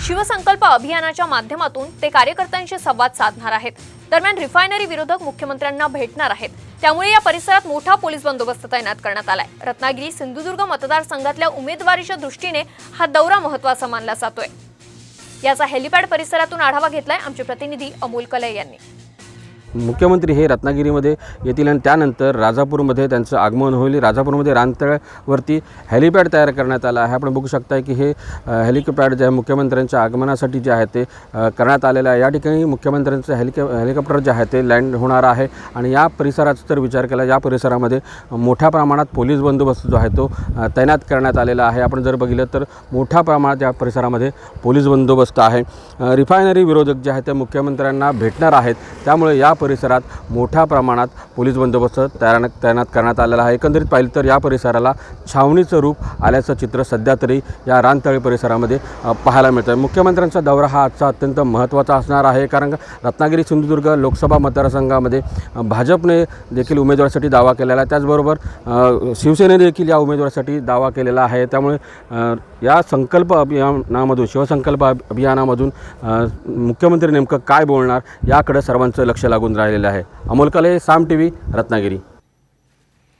शिवसंकल्प अभियानाच्या माध्यमातून ते कार्यकर्त्यांशी संवाद साधणार आहेत. दरम्यान रिफायनरी विरोधक मुख्यमंत्र्यांना भेटणार आहेत. त्यामुळे या परिसरात मोठा पोलीस बंदोबस्त तैनात करण्यात आलाय. रत्नागिरी सिंधुदुर्ग मतदारसंघातल्या उमेदवारीच्या दृष्टीने हा दौरा महत्त्वाचा मानला जातोय. याचा हेलिपॅड परिसरातून आढावा घेतलाय आमचे प्रतिनिधी अमोल कले यांनी. मुख्यमंत्री हे रत्नागिरीमध्ये येतील आणि त्यानंतर राजापूरमध्ये त्यांचं आगमन होईल. राजापूरमध्ये रानतळ्यावरती हेलिपॅड तयार करण्यात आलं आहे. आपण बघू शकता की हे हेलिकॉप्टर जे आहे मुख्यमंत्र्यांच्या आगमनासाठी जे आहे ते करण्यात आलेलं आहे. या ठिकाणी मुख्यमंत्र्यांचं हेलिकॉ हेलिकॉप्टर जे आहे ते लँड होणार आहे. आणि या परिसराचा जर विचार केला या परिसरामध्ये मोठ्या प्रमाणात पोलीस बंदोबस्त जो आहे तो तैनात करण्यात आलेला आहे. आपण जर बघितलं तर मोठ्या प्रमाणात या परिसरामध्ये पोलीस बंदोबस्त आहे. रिफायनरी विरोधक जे आहेत ते मुख्यमंत्र्यांना भेटणार आहेत. त्यामुळे या परिसरात मोठ्या प्रमाणात पोलीस बंदोबस्त तयार तैनात करण्यात आलेला आहे. एकंदरीत पाहिलं तर या परिसराला छावणीचं रूप आल्याचं चित्र सध्या तरी या रानतळी परिसरामध्ये पाहायला मिळतं आहे मुख्यमंत्र्यांचा दौरा हा आजचा अत्यंत महत्त्वाचा असणार आहे कारण रत्नागिरी सिंधुदुर्ग लोकसभा मतदारसंघामध्ये भाजपने देखील उमेदवारासाठी दावा केलेला आहे. त्याचबरोबर शिवसेने शिवसेनेने देखील या उमेदवारासाठी दावा केलेला आहे. त्यामुळे या संकल्प अभियानामधून शिवसंकल्प अभियानामधून मुख्यमंत्री नेमकं काय बोलणार याकडे सर्वांचं लक्ष लागून राहिलेलं आहे. अमोल कले साम टी व्ही रत्नागिरी.